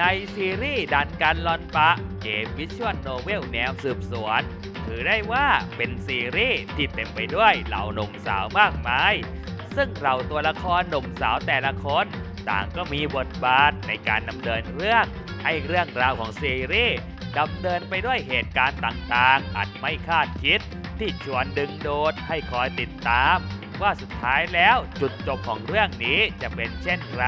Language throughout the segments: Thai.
ในซีรีส์ดันกันลอนปะเกมวิชวลโนเวลแนวสืบสวน ถือได้ว่าเป็นซีรีส์ที่เต็มไปด้วยเหล่าหนุ่มสาวมากมาย ซึ่งเหล่าตัวละครหนุ่มสาวแต่ละคน ต่างก็มีบทบาทในการดำเนินเรื่องให้เรื่องราวของซีรีส์ดำเนินไปด้วยเหตุการณ์ต่างๆ อันไม่คาดคิด ที่ชวนดึงดูดให้คอยติดตาม ว่าสุดท้ายแล้วจุดจบของเรื่องนี้จะเป็นเช่นไร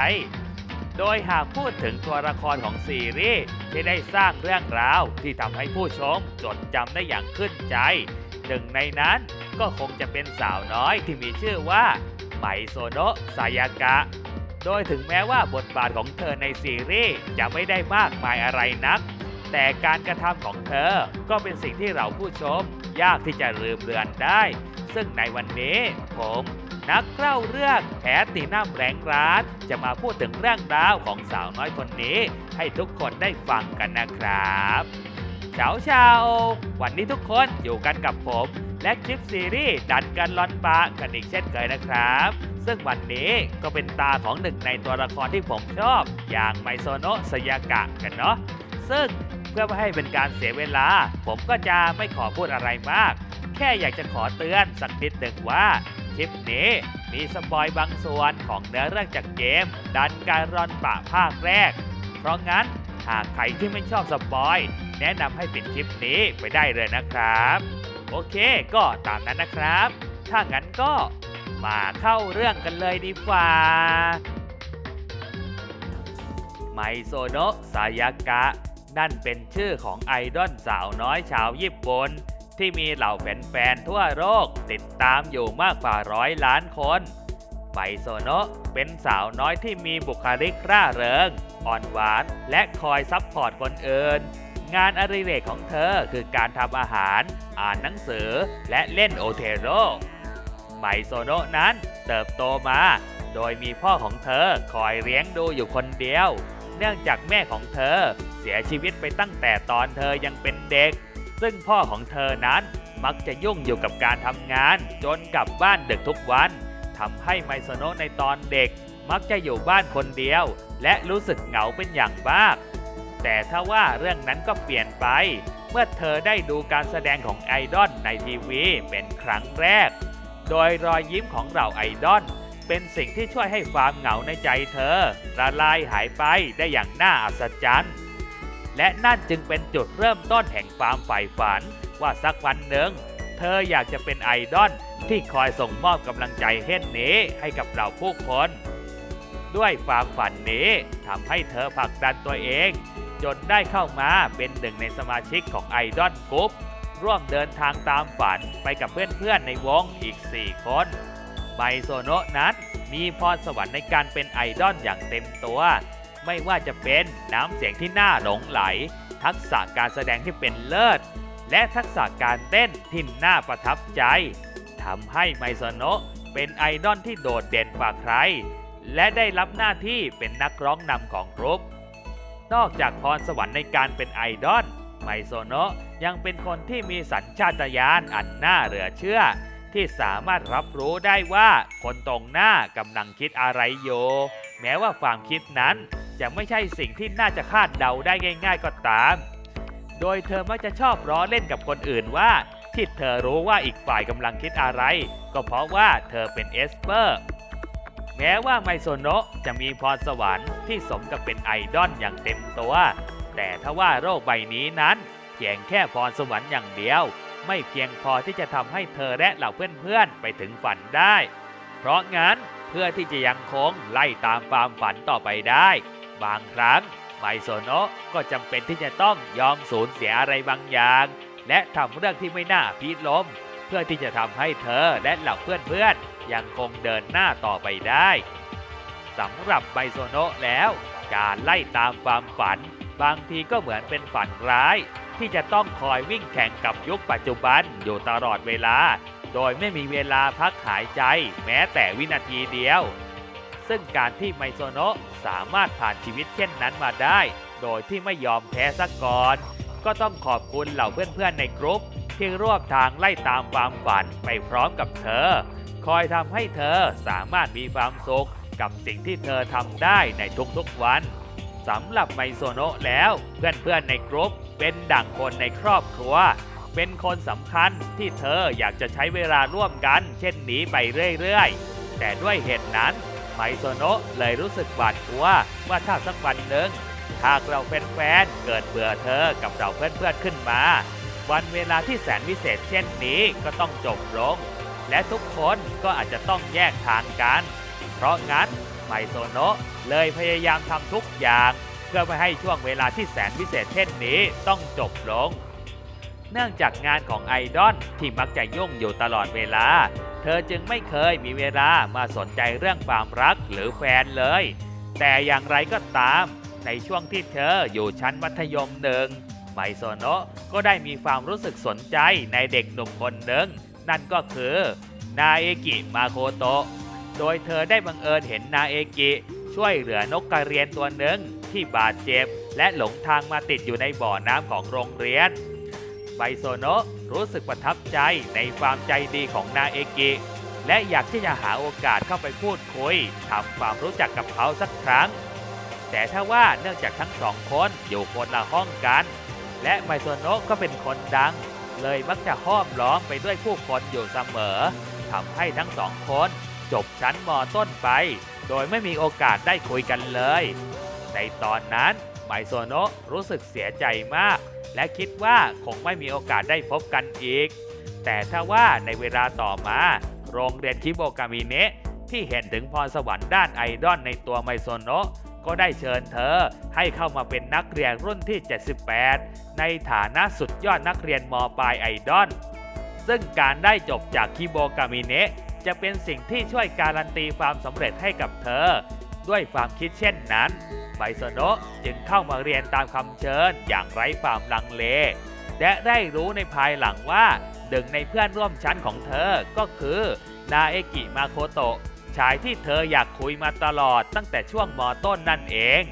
โดยหากพูดถึงตัวละครของซีรีส์ที่ได้สร้างเรื่องราวที่ทำให้ผู้ชมจดจำได้อย่างขึ้นใจ หนึ่งในนั้นก็คงจะเป็นสาวน้อยที่มีชื่อว่าไมโซโนะซายากะ โดยถึงแม้ว่าบทบาทของเธอในซีรีส์จะไม่ได้มากมายอะไรนัก แต่การกระทำของเธอก็เป็นสิ่งที่เราผู้ชม ยากที่จะลืมเลือนได้ ซึ่งในวันนี้ผม นักเล่าเรื่องแผตีน้ำแรงร้านจะมาพูดถึงเรื่องราวของสาวน้อยคนนี้ ให้ทุกคนได้ฟังกันนะครับเช้าเช้าวันนี้ทุกคนอยู่กันกับผม และคลิปซีรีส์ดันกันลอนปะกันอีกเช่นเคยนะครับ ซึ่งวันนี้ก็เป็นตาของหนึ่งในตัวละครที่ผมชอบ อย่างไมโซโนะสยากะกันเนาะซึ่งเพื่อไม่ให้เป็นการเสียเวลา ผมก็จะไม่ขอพูดอะไรมาก แค่อยากจะขอเตือนสักนิดหนึ่งว่า คลิปนี้มีสปอยบางส่วนของเนื้อเรื่องจากเกม ดันการรอนป่าภาคแรก เพราะงั้นหากใครที่ไม่ชอบสปอย แนะนำให้ปิดคลิปนี้ไปได้เลยนะครับ โอเคก็ตามนั้นนะครับ ถ้างั้นก็มาเข้าเรื่องกันเลยดีกว่าไมโซโนะซายากะ นั่นเป็นชื่อของไอดอลสาวน้อยชาวญี่ปุ่น ที่มีเหล่าแฟนๆทั่วโลกติดตามอยู่มากกว่าร้อยล้านคนไมโซโนะเป็นสาวน้อยที่มีบุคลิกร่าเริง อ่อนหวานและคอยซัพพอร์ตคนอื่น งานอดิเรกของเธอคือการทำอาหาร อ่านหนังสือและเล่นโอเทโร่ไมโซโนะนั้นเติบโตมา โดยมีพ่อของเธอคอยเลี้ยงดูอยู่คนเดียว เนื่องจากแม่ของเธอเสียชีวิตไปตั้งแต่ตอนเธอยังเป็นเด็ก ซึ่งพ่อของเธอนั้นมักจะยุ่งอยู่กับการทำงาน จนกลับบ้านดึกทุกวันทำให้ไมโซโนะในตอนเด็ก มักจะอยู่บ้านคนเดียว และรู้สึกเหงาเป็นอย่างมาก แต่ถ้าว่าเรื่องนั้นก็เปลี่ยนไป เมื่อเธอได้ดูการแสดงของไอดอลในทีวีเป็นครั้งแรก โดยรอยยิ้มของเหล่าไอดอลเป็นสิ่งที่ช่วยให้ความเหงาในใจเธอละลายหายไปได้อย่างน่าอัศจรรย์ และนั่นจึงเป็นจุดเริ่มต้นแห่งความใฝ่ฝัน ว่าสักวันหนึ่ง เธออยากจะเป็นไอดอลที่คอยส่งมอบกำลังใจเช่นนี้ให้กับเหล่าผู้คน ด้วยความฝันนี้ทำให้เธอผลักดันตัวเอง จนได้เข้ามาเป็นหนึ่งในสมาชิกของไอดอลกรุ๊ปร่วมเดินทางตามฝันไปกับเพื่อนๆในวงอีก 4 คนไมโซโนะนั้นมีพรสวรรค์ในการเป็นไอดอลอย่างเต็มตัว ไม่ว่าจะเป็นน้ำเสียงที่น่าหลงไหล ทักษะการแสดงที่เป็นเลิศ และทักษะการเต้นที่น่าประทับใจทำให้ไมโซโนะเป็นไอดอลที่โดดเด่นกว่าใคร และได้รับหน้าที่เป็นนักร้องนำของกรุ๊ป นอกจากพรสวรรค์ในการเป็นไอดอลไมโซโนะยังเป็นคนที่มีสัญชาตญาณอันน่าเหลือเชื่อ ที่สามารถรับรู้ได้ว่าคนตรงหน้ากำลังคิดอะไรอยู่แม้ว่าความคิดนั้น จะไม่ใช่สิ่งที่น่าจะคาดเดาได้ง่าย ๆ ก็ตาม โดยเธอมักจะชอบล้อเล่นกับคนอื่นว่า ที่เธอรู้ว่าอีกฝ่ายกำลังคิดอะไร ก็เพราะว่าเธอเป็นเอสเปอร์ แม้ว่าไมโซโนะจะมีพรสวรรค์ที่สมกับเป็นไอดอลอย่างเต็มตัว แต่ถ้าว่าโรคใบนี้นั้นเพียงแค่พรสวรรค์อย่างเดียว ไม่เพียงพอที่จะทำให้เธอและเหล่าเพื่อนๆไปถึงฝันได้ เพราะงั้นเพื่อที่จะยังคงไล่ตามความฝันต่อไปได้ บางครั้งไมโซโนะก็จำเป็นที่จะต้องยอมสูญเสียอะไรบางอย่าง และทำเรื่องที่ไม่น่าพิลม เพื่อที่จะทำให้เธอและเหล่าเพื่อนๆ ยังคงเดินหน้าต่อไปได้สำหรับไมโซโนะแล้ว การไล่ตามความฝัน บางทีก็เหมือนเป็นฝันร้าย ที่จะต้องคอยวิ่งแข่งกับยุคปัจจุบันอยู่ตลอดเวลา โดยไม่มีเวลาพักหายใจ แม้แต่วินาทีเดียว ซึ่งการที่ไมโซโนะสามารถผ่านชีวิตเช่นนั้นมาได้ โดยที่ไม่ยอมแพ้สักก่อน ก็ต้องขอบคุณเหล่าเพื่อนๆในกรุ๊ป ที่ร่วมทางไล่ตามความฝันไปพร้อมกับเธอ คอยทำให้เธอสามารถมีความสุขกับสิ่งที่เธอทำได้ในทุกๆวันสำหรับไมโซโนะแล้วเพื่อนๆในกรุ๊ป เป็นดั่งคนในครอบครัว เป็นคนสำคัญที่เธออยากจะใช้เวลาร่วมกัน เช่นนี้ไปเรื่อยๆ แต่ด้วยเหตุนั้น ไมโซโนะเลยรู้สึกหวาดกลัวว่าถ้าสักวันหนึ่งหากเราเป็นแฟนเกิดเบื่อเธอกับเราเพื่อนๆขึ้นมา วันเวลาที่แสนวิเศษเช่นนี้ก็ต้องจบลง และทุกคนก็อาจจะต้องแยกทางกัน เพราะงั้นไมโซโนะเลยพยายามทำทุกอย่าง เพื่อไม่ให้ช่วงเวลาที่แสนวิเศษเช่นนี้ต้องจบลง เนื่องจากงานของไอดอลที่มักจะยุ่งอยู่ตลอดเวลา เธอจึงไม่เคยมีเวลามาสนใจเรื่องความรักหรือแฟนเลย แต่อย่างไรก็ตาม ในช่วงที่เธออยู่ชั้นมัธยมหนึ่งไมโซโนะก็ได้มีความรู้สึกสนใจในเด็กหนุ่มคนหนึ่งนั่นก็คือ นาเอกิมาโคโตะโดยเธอได้บังเอิญเห็นนาเอกิ ช่วยเหลือนกกระเรียนตัวหนึ่งที่บาดเจ็บ และหลงทางมาติดอยู่ในบ่อน้ำของโรงเรียนไบโซโนะ รู้สึกประทับใจในความใจดีของนาเอกิและอยากที่จะหาโอกาสเข้าไปพูดคุยทำความรู้จักกับเขาสักครั้ง แต่ถ้าว่าเนื่องจากทั้งสองคนอยู่คนละห้องกัน และไบโซโนะก็เป็นคนดัง เลยมักจะห้อมล้อมไปด้วยผู้คนอยู่เสมอทำให้ทั้งสองคนจบชั้นมต้นไป โดยไม่มีโอกาสได้คุยกันเลย ในตอนนั้น มโซโนะรู้สึกเสียใจมาก และคิดว่าคงไม่มีโอกาสได้พบกันอีก แต่ถ้าว่าในเวลาต่อมา โรงเรียนคิโบกามิเนะที่เห็นถึงพรสวรรค์ด้านไอดอลในตัวไมโซโนะก็ได้เชิญเธอให้เข้ามาเป็นนักเรียนรุ่นที่ 78 ในฐานะสุดยอดนักเรียนมปลายไอดอลซึ่งการได้จบจากคิโบกามิเนะจะเป็นสิ่งที่ช่วยการันตีความสำเร็จให้กับเธอ ด้วยความคิดเช่นนั้น ไบโซโนะจึงเข้ามาเรียนตามคำเชิญอย่างไร้ความลังเล และได้รู้ในภายหลังว่าหนึ่งในเพื่อนร่วมชั้นของเธอก็คือ นาเอกิมาโคโตะชายที่เธออยากคุยมาตลอดตั้งแต่ช่วงมต้นนั่นเอง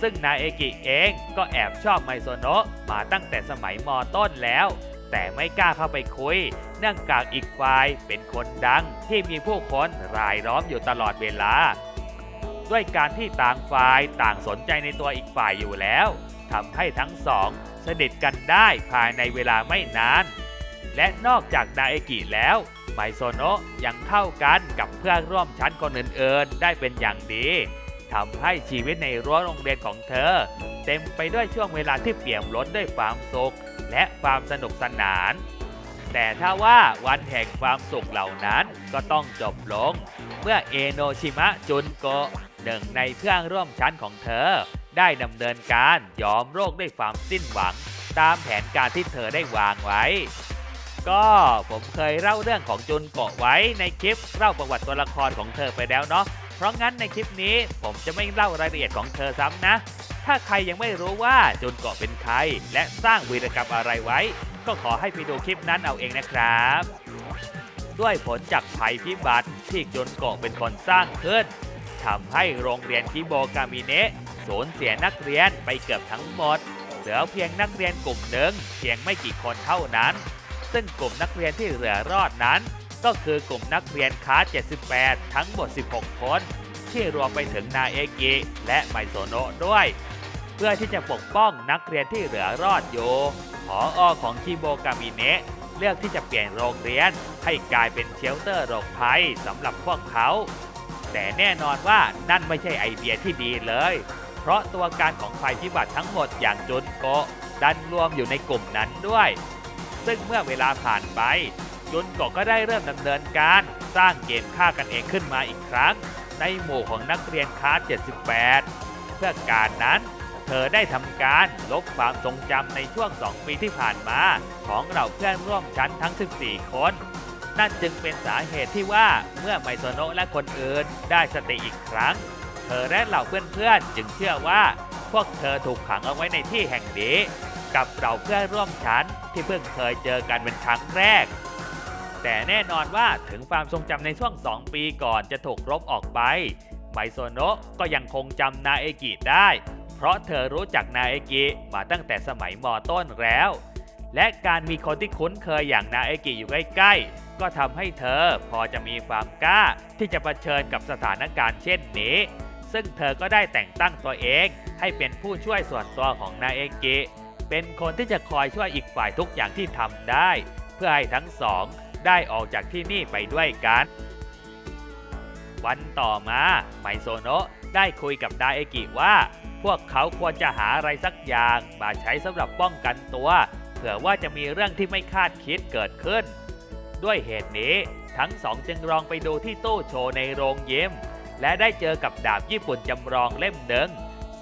ซึ่งนาเอกิเองก็แอบชอบไมโซโนะมาตั้งแต่สมัยมต้นแล้ว แต่ไม่กล้าเข้าไปคุย เนื่องจากอีกฝ่ายเป็นคนดังที่มีผู้คนรายล้อมอยู่ตลอดเวลา ด้วยการที่ต่างฝ่ายต่างสนใจในตัวอีกฝ่ายอยู่แล้วทำให้ทั้งสองสนิทกันได้ภายในเวลาไม่นาน และนอกจากนาเอกิแล้วไมโซโนะยังเข้ากันกับเพื่อนร่วมชั้นคนอื่นๆ ได้เป็นอย่างดีทำให้ชีวิตในรั้วโรงเรียนของเธอ เต็มไปด้วยช่วงเวลาที่เปี่ยมล้นด้วยความสุข และความสนุกสนาน แต่ถ้าว่าวันแห่งความสุขเหล่านั้นก็ต้องจบลง เมื่อเอโนชิมะจุนโก หนึ่งในเพื่อนร่วมชั้นของเธอ ได้ดำเนินการยอมโรคด้วยความสิ้นหวัง ตามแผนการที่เธอได้วางไว้ ก็ผมเคยเล่าเรื่องของจุนโกาะไว้ในคลิปเล่าประวัติตัวละครของเธอไปแล้วเนาะเพราะงั้นในคลิปนี้ผมจะไม่เล่ารายละเอียดของเธอซ้ำนะ ถ้าใครยังไม่รู้ว่าจุนโกาะเป็นใคร และสร้างวีรกรรมอะไรไว้ ก็ขอให้ไปดูคลิปนั้นเอาเองนะครับด้วยผลจากภัยพิบัติที่จุนโกาะเป็นคนสร้างขึ้น ทำให้โรงเรียนคิโบกามิเนะสูญเสียนักเรียนไปเกือบทั้งหมด เหลือเพียงนักเรียนกลุ่มหนึ่งเพียงไม่กี่คนเท่านั้น ซึ่งกลุ่มนักเรียนที่เหลือรอดนั้น ก็คือกลุ่มนักเรียนค้า78 ทั้งหมด 16 คน ที่รวมไปถึงนาเอกิและไมโซโนะด้วย เพื่อที่จะปกป้องนักเรียนที่เหลือรอดอยู่ผออของคิโบกามิเนะเลือกที่จะเปลี่ยนโรงเรียนให้กลายเป็นเชลเตอร์โรคภัยสำหรับพวกเขา แต่แน่นอนว่านั่นไม่ใช่ไอเดียที่ดีเลย เพราะตัวการของภัยพิบัติทั้งหมดอย่างจุนโกดันรวมอยู่ในกลุ่มนั้นด้วย ซึ่งเมื่อเวลาผ่านไป จุนโกก็ได้เริ่มดำเนินการสร้างเกมฆ่ากันเองขึ้นมาอีกครั้ง ในหมู่ของนักเรียนค้า78 เพื่อการนั้นเธอได้ทำการลบความทรงจำในช่วง 2 ปีที่ผ่านมา ของเราเพื่อนร่วมชั้นทั้ง 14 คน นั่นจึงเป็นสาเหตุที่ว่าเมื่อไมโซโนะและคนอื่นได้สติอีกครั้ง เธอและเหล่าเพื่อนๆจึงเชื่อว่า พวกเธอถูกขังเอาไว้ในที่แห่งนี้ กับเราเพื่อนร่วมชั้นที่เพิ่งเคยเจอกันเป็นครั้งแรก แต่แน่นอนว่าถึงความทรงจำในช่วง 2 ปีก่อนจะถูกลบออกไป ไมโซโนะก็ยังคงจำนาเอกิได้ เพราะเธอรู้จักนาเอกิมาตั้งแต่สมัยมต้นแล้ว และการมีคนที่คุ้นเคยอย่างนาเอกิอยู่ใกล้ๆ ก็ทำให้เธอพอจะมีความกล้า ที่จะเผชิญกับสถานการณ์เช่นนี้ ซึ่งเธอก็ได้แต่งตั้งตัวเอง ให้เป็นผู้ช่วยส่วนตัวของนาเอกิเป็นคนที่จะคอยช่วยอีกฝ่ายทุกอย่างที่ทำได้ เพื่อให้ทั้งสองได้ออกจากที่นี่ไปด้วยกัน วันต่อมาไมโซโนะได้คุยกับนาเอกิว่า พวกเขาควรจะหาอะไรสักอย่างมาใช้สำหรับป้องกันตัว เผื่อว่าจะมีเรื่องที่ไม่คาดคิดเกิดขึ้น ด้วยเหตุนี้ ทั้งสองจึงลองไปดูที่ตู้โชว์ในโรงยิมและได้เจอกับดาบญี่ปุ่นจำลองเล่มหนึ่ง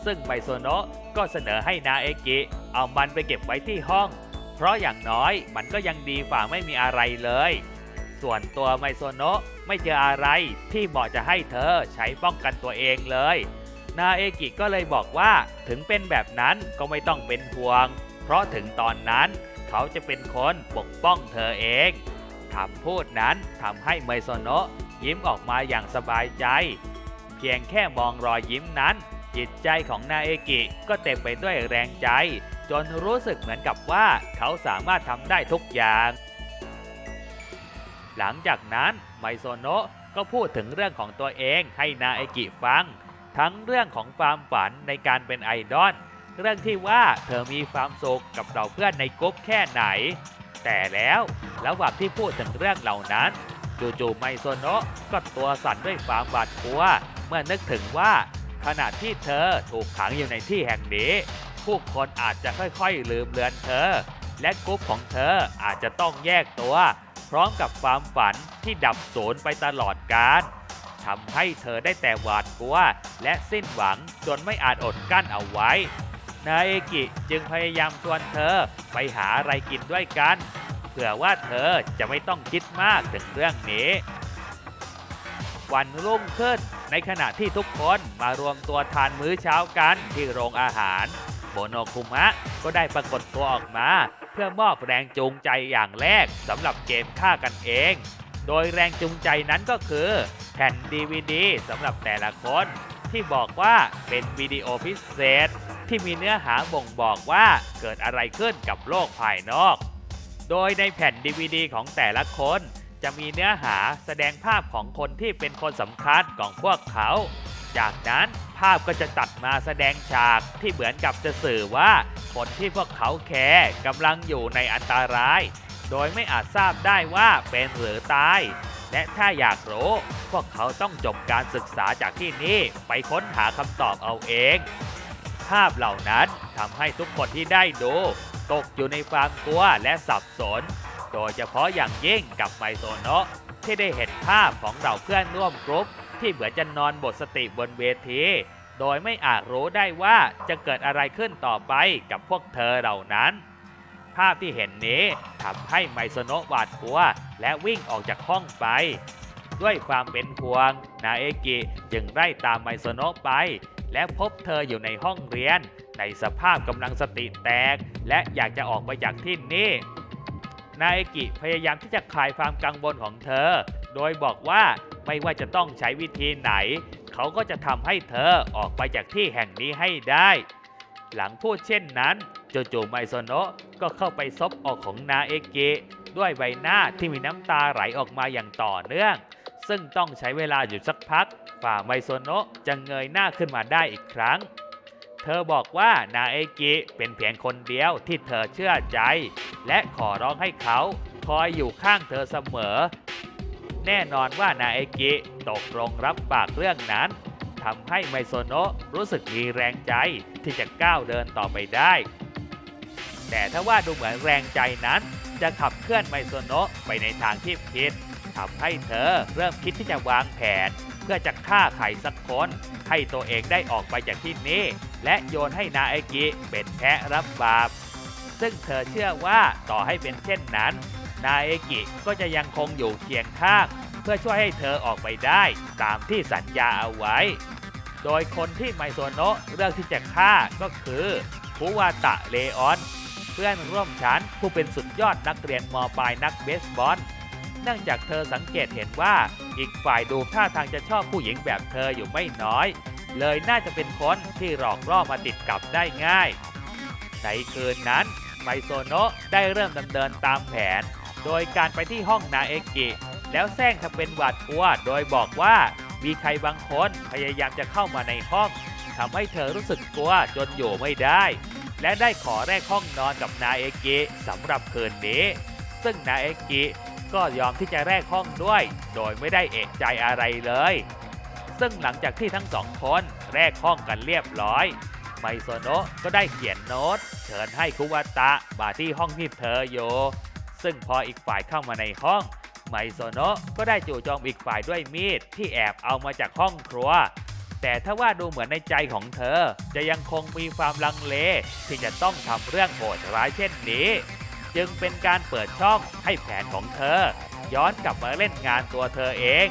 ซึ่งไมโซโนะก็เสนอให้นาเอกิเอามันไปเก็บไว้ที่ห้อง เพราะอย่างน้อยมันก็ยังดีฝ่าไม่มีอะไรเลย ส่วนตัวไมโซโนะไม่เจออะไรที่เหมาะจะให้เธอใช้ป้องกันตัวเองเลย นาเอกิก็เลยบอกว่าถึงเป็นแบบนั้นก็ไม่ต้องเป็นห่วง เพราะถึงตอนนั้นเขาจะเป็นคนปกป้องเธอเอง คำพูดนั้นทำให้ไมโซโนะยิ้มออกมาอย่างสบายใจ เพียงแค่มองรอยยิ้มนั้น จิตใจของนาเอกิก็เต็มไปด้วยแรงใจ จนรู้สึกเหมือนกับว่าเขาสามารถทำได้ทุกอย่าง หลังจากนั้นไมโซโนะก็พูดถึงเรื่องของตัวเองให้นาเอกิฟัง ทั้งเรื่องของความฝันในการเป็นไอดอลเรื่องที่ว่าเธอมีความสุขกับเราเพื่อนในกลุ่มแค่ไหน แต่แล้วระหว่างที่พูดถึงเรื่องเหล่านั้นจู่ๆไมโซโนะก็ตัวสั่นด้วยความหวาดกลัว เมื่อนึกถึงว่าขณะที่เธอถูกขังอยู่ในที่แห่งนี้ ผู้คนอาจจะค่อยๆลืมเลือนเธอ และกลุ่มของเธออาจจะต้องแยกตัว พร้อมกับความฝันที่ดับสูญไปตลอดกาลทำให้เธอได้แต่หวาดกลัว และสิ้นหวังจนไม่อาจอดกั้นเอาไว้ นาเอกิจึงพยายามชวนเธอไปหาอะไรกินด้วยกัน เผื่อว่าเธอจะไม่ต้องคิดมากถึงเรื่องนี้ วันรุ่งขึ้นในขณะที่ทุกคนมารวมตัวทานมื้อเช้ากันที่โรงอาหารโมโนคุมะก็ได้ปรากฏตัวออกมา เพื่อมอบแรงจูงใจอย่างแรกสำหรับเกมฆ่ากันเอง โดยแรงจูงใจนั้นก็คือแผ่น DVD สำหรับแต่ละคนที่บอกว่าเป็นวิดีโอพิเศษ ที่มีเนื้อหาบ่งบอกว่าเกิดอะไรขึ้นกับโลกภายนอก โดยในแผ่น DVD ของแต่ละคน จะมีเนื้อหาแสดงภาพของคนที่เป็นคนสำคัญของพวกเขา จากนั้นภาพก็จะตัดมาแสดงฉากที่เหมือนกับจะสื่อว่า คนที่พวกเขาแคร์กำลังอยู่ในอันตราย โดยไม่อาจทราบได้ว่าเป็นหรือตาย และถ้าอยากรู้ พวกเขาต้องจบการศึกษาจากที่นี่ไปค้นหาคำตอบเอาเอง ภาพเหล่านั้นทำให้ทุกคนที่ได้ดู ตกอยู่ในความกลัวและสับสน โดยเฉพาะอย่างยิ่งกับไมโซโนะที่ได้เห็นภาพของเราเพื่อนร่วมกรุ๊ปที่เหมือนจะนอนหมดสติบนเวที โดยไม่อาจรู้ได้ว่าจะเกิดอะไรขึ้นต่อไปกับพวกเธอเหล่านั้น ภาพที่เห็นนี้ทำให้ไมโซโนะหวาดกลัวและวิ่งออกจากห้องไป ด้วยความเป็นห่วง นาเอกิจึงไล่ตามไมโซโนะไป และพบเธออยู่ในห้องเรียน ในสภาพกำลังสติแตก และอยากจะออกไปจากที่นี่นาเอกิพยายามที่จะคลายความกังวลของเธอ โดยบอกว่าไม่ว่าจะต้องใช้วิธีไหน เขาก็จะทำให้เธอออกไปจากที่แห่งนี้ให้ได้ หลังพูดเช่นนั้นโจู่ๆไมโซโนะก็เข้าไปซบอกของนาเอกิด้วยใบหน้าที่มีน้ำตาไหลออกมาอย่างต่อเนื่อง ซึ่งต้องใช้เวลาอยู่สักพัก ฝ่าไมโซโนะจะเงยหน้าขึ้นมาได้อีกครั้ง เธอบอกว่านาเอกิเป็นเพียงคนเดียวที่เธอเชื่อใจ และขอร้องให้เขาคอยอยู่ข้างเธอเสมอ แน่นอนว่านาเอกิตกลงรับปากเรื่องนั้นทำให้ไมโซโนะรู้สึกมีแรงใจที่จะก้าวเดินต่อไปได้ แต่ถ้าว่าดูเหมือนแรงใจนั้นจะขับเคลื่อนไมโซโนะไปในทางที่ผิดทำให้เธอเริ่มคิดที่จะวางแผน พื่อจะฆ่าใครสักคนให้ตัวเองได้ออกไปจากที่นี่และโยนให้นาเอกิเป็นแพะรับบาป ซึ่งเธอเชื่อว่าต่อให้เป็นเช่นนั้น นาเอกิก็จะยังคงอยู่เคียงข้างเพื่อช่วยให้เธอออกไปได้ตามที่สัญญาเอาไว้ โดยคนที่ไมโซโนะเลือกที่จะฆ่าก็คือคุวาตะเลออน เพื่อนร่วมชั้นผู้เป็นสุดยอดนักเรียนมปลายนักเบสบอล เนื่องจากเธอสังเกตเห็นว่าอีกฝ่ายดูท่าทางจะชอบผู้หญิงแบบเธออยู่ไม่น้อย เลยน่าจะเป็นคนที่หลอกล่อมาติดกับได้ง่าย ในคืนนั้นไมโซโนะได้เริ่มดำเนินตามแผน โดยการไปที่ห้องนาเอกิ แล้วแซงทำเป็นหวาดกลัว โดยบอกว่ามีใครบางคนพยายามจะเข้ามาในห้องทำให้เธอรู้สึกกลัวจนอยู่ไม่ได้ และได้ขอแลกห้องนอนกับนาเอกิสำหรับคืนนี้ ซึ่งนาเอกิ ก็ยอมที่จะแลกห้องด้วย โดยไม่ได้เอกใจอะไรเลย ซึ่งหลังจากที่ทั้งสองคนแลกห้องกันเรียบร้อย ไมโซโนะก็ได้เขียนโน้ต เชิญให้คุวาตะมาที่ห้องที่เธออยู่ซึ่งพออีกฝ่ายเข้ามาในห้อง ไมโซโนะก็ได้จู่โจมอีกฝ่ายด้วยมีดที่แอบเอามาจากห้องครัว แต่ถ้าว่าดูเหมือนในใจของเธอ จะยังคงมีความลังเลที่จะต้องทำเรื่องโหดร้ายเช่นนี้ จึงเป็นการเปิดช่องให้แผนของเธอ ย้อนกลับมาเล่นงานตัวเธอเอง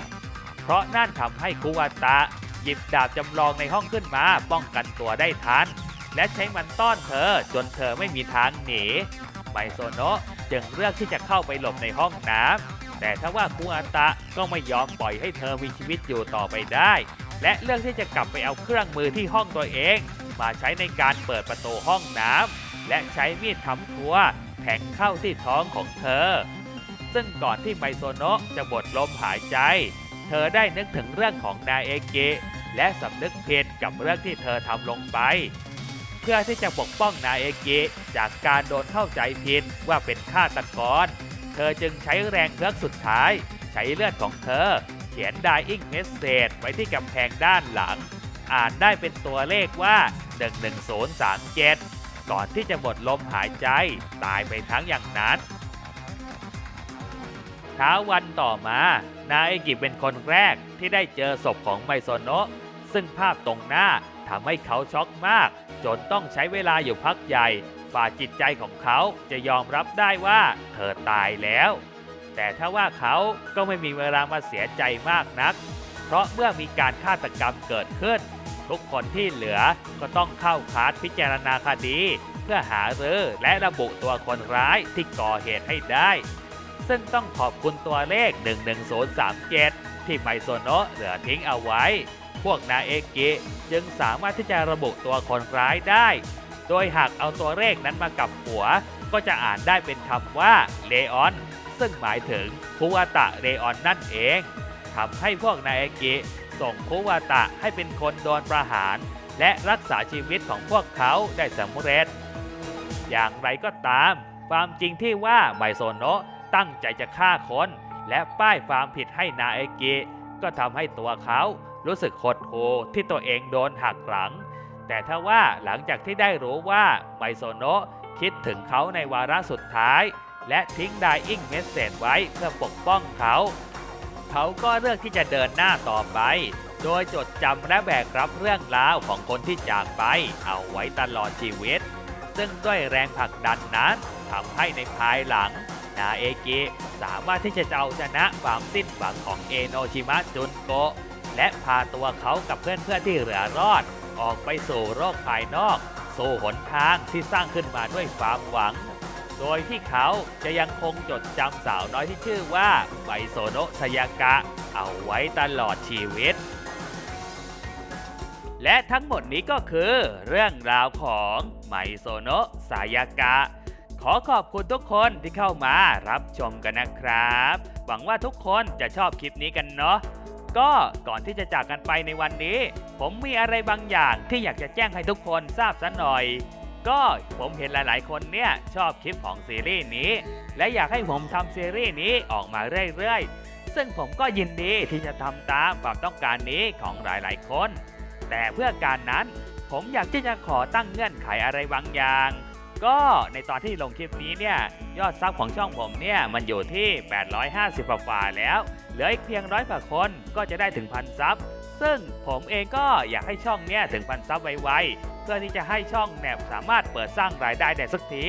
เพราะนั่นทำให้คุวาตะ หยิบดาบจำลองในห้องขึ้นมาป้องกันตัวได้ทัน และใช้มันต้อนเธอจนเธอไม่มีทางหนีไมโซโนะจึงเลือกที่จะเข้าไปหลบในห้องน้ำแต่ถ้าว่าคุอาตะก็ไม่ยอมปล่อยให้เธอมีชีวิตอยู่ต่อไปได้ และเลือกที่จะกลับไปเอาเครื่องมือที่ห้องตัวเอง มาใช้ในการเปิดประตูห้องน้ำและใช้มีดทำครัว แทงเข้าที่ท้องของเธอ ซึ่งก่อนที่ไมโซโนะจะบดลมหายใจ เธอได้นึกถึงเรื่องของนาเอเกะและสำนึกผิดกับเรื่องที่เธอทำลงไป เพื่อที่จะปกป้องนาเอเกะจากการโดนเข้าใจผิดว่าเป็นฆาตกร เธอจึงใช้แรงเลือกสุดท้าย ใช้เลือดของเธอ เขียน dying message ไว้ที่กำแพงด้านหลัง อ่านได้เป็นตัวเลขว่า 11037 ก่อนที่จะหมดลมหายใจตายไปทั้งอย่างนั้นเช้าวันต่อมา นาเอกิเป็นคนแรกที่ได้เจอศพของไมโซโนะซึ่งภาพตรงหน้าทำให้เขาช็อกมาก จนต้องใช้เวลาอยู่พักใหญ่ฝ่าจิตใจของเขาจะยอมรับได้ว่าเธอตายแล้ว แต่ถ้าว่าเขาก็ไม่มีเวลามาเสียใจมากนัก เพราะเมื่อมีการฆาตกรรมเกิดขึ้น ทุกคนที่เหลือก็ต้องเข้าคาดพิจารณาคดี เพื่อหาเรือและระบุตัวคนร้ายที่ก่อเหตุให้ได้ ซึ่งต้องขอบคุณตัวเลข 11037 ที่ไมโซโนะเหลือทิ้งเอาไว้ พวกนาเอกิจึงสามารถที่จะระบุตัวคนร้ายได้ โดยหากเอาตัวเลขนั้นมากับหัว ก็จะอ่านได้เป็นคำว่าเลออนซึ่งหมายถึงคุวาตะเลออนนั่นเองทำให้พวกนาเอกิ ส่งคุวาตะให้เป็นคนโดนประหาร และรักษาชีวิตของพวกเขาได้สำเร็จ อย่างไรก็ตาม ความจริงที่ว่าไมโซโนะตั้งใจจะฆ่าคน และป้ายความผิดให้นาเอกิก็ทำให้ตัวเขารู้สึกหดหู่ที่ตัวเองโดนหักหลัง แต่ถ้าว่าหลังจากที่ได้รู้ว่าไมโซโนะคิดถึงเขาในวาระสุดท้าย และทิ้งไดอิงเมสเซจไว้เพื่อปกป้องเขา เขาก็เลือกที่จะเดินหน้าต่อไป โดยจดจำและแบกรับเรื่องราวของคนที่จากไปเอาไว้ตลอดชีวิต ซึ่งด้วยแรงผลักดันนั้นทำให้ในภายหลัง นาเอกิสามารถที่จะเอาชนะความสิ้นหวังของเอโนชิมะจุนโกะและพาตัวเขากับเพื่อนๆที่เหลือรอด ออกไปสู่โลกภายนอก สู่หนทางที่สร้างขึ้นมาด้วยความหวัง โดยที่เขาจะยังคงจดจำสาวน้อยที่ชื่อว่าไบโซโนะสยากะ เอาไว้ตลอดชีวิต และทั้งหมดนี้ก็คือเรื่องราวของไมโซโนะสายากะ ขอขอบคุณทุกคนที่เข้ามารับชมกันนะครับ หวังว่าทุกคนจะชอบคลิปนี้กันเนาะก็ก่อนที่จะจากกันไปในวันนี้ ผมมีอะไรบางอย่างที่อยากจะแจ้งให้ทุกคนทราบซะหน่อย ก็ผมเห็นหลายๆ คนเนี่ยชอบคลิปของซีรีส์นี้ และอยากให้ผมทำซีรีส์นี้ออกมาเรื่อยๆ ซึ่งผมก็ยินดีที่จะทำตามความต้องการนี้ของหลายๆ คน แต่เพื่อการนั้นผมอยากที่จะขอตั้งเงื่อนไขอะไรบางอย่าง ก็ในตอนที่ลงคลิปนี้เนี่ยยอดซับของช่องผมเนี่ยมันอยู่ที่ 850กว่าแล้วเหลืออีกเพียงร้อยกว่าคนก็จะได้ถึงพันซับซึ่งผมเองก็อยากให้ช่องเนี่ยถึงพันซับไวๆ พื่อที่จะให้ช่องเนี่ยสามารถเปิดสร้างรายได้ได้สักที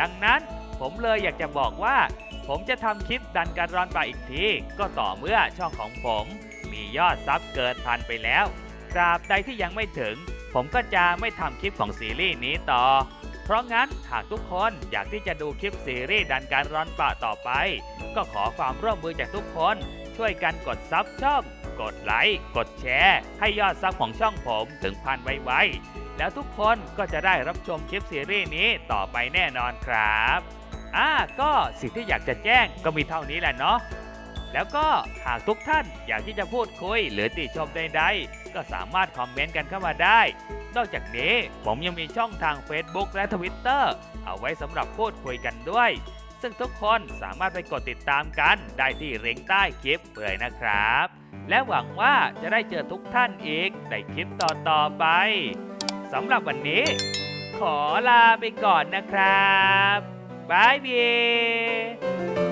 ดังนั้นผมเลยอยากจะบอกว่า ผมจะทำคลิปดันการรอนไปอีกที ก็ต่อเมื่อช่องของผม มียอดซับเกินพันไปแล้วตราบใดที่ยังไม่ถึง ผมก็จะไม่ทำคลิปของซีรีส์นี้ต่อ เพราะงั้นหากทุกคนอยากที่จะดูคลิปซีรีส์ดันการรอนป่าต่อไป ก็ขอความร่วมมือจากทุกคน ช่วยกันกดซับช่อง กดไลค์ กดแชร์ ให้ยอดซับของช่องผมถึงพันไวๆ แล้วทุกคนก็จะได้รับชมคลิปซีรีส์นี้ต่อไปแน่นอนครับอ่าก็สิ่งที่อยากจะแจ้งก็มีเท่านี้แหละเนาะแล้วก็หากทุกท่านอยากที่จะพูดคุยหรือติชมใดๆ ก็สามารถคอมเมนต์กันเข้ามาได้ นอกจากนี้ผมยังมีช่องทาง Facebook และ Twitter เอาไว้สำหรับพูดคุยกันด้วย ซึ่งทุกคนสามารถไปกดติดตามกันได้ที่ลิงก์ใต้คลิปเลยนะครับ และหวังว่าจะได้เจอทุกท่านอีกในคลิปต่อๆไป สำหรับวันนี้ ขอลาไปก่อนนะครับบายบี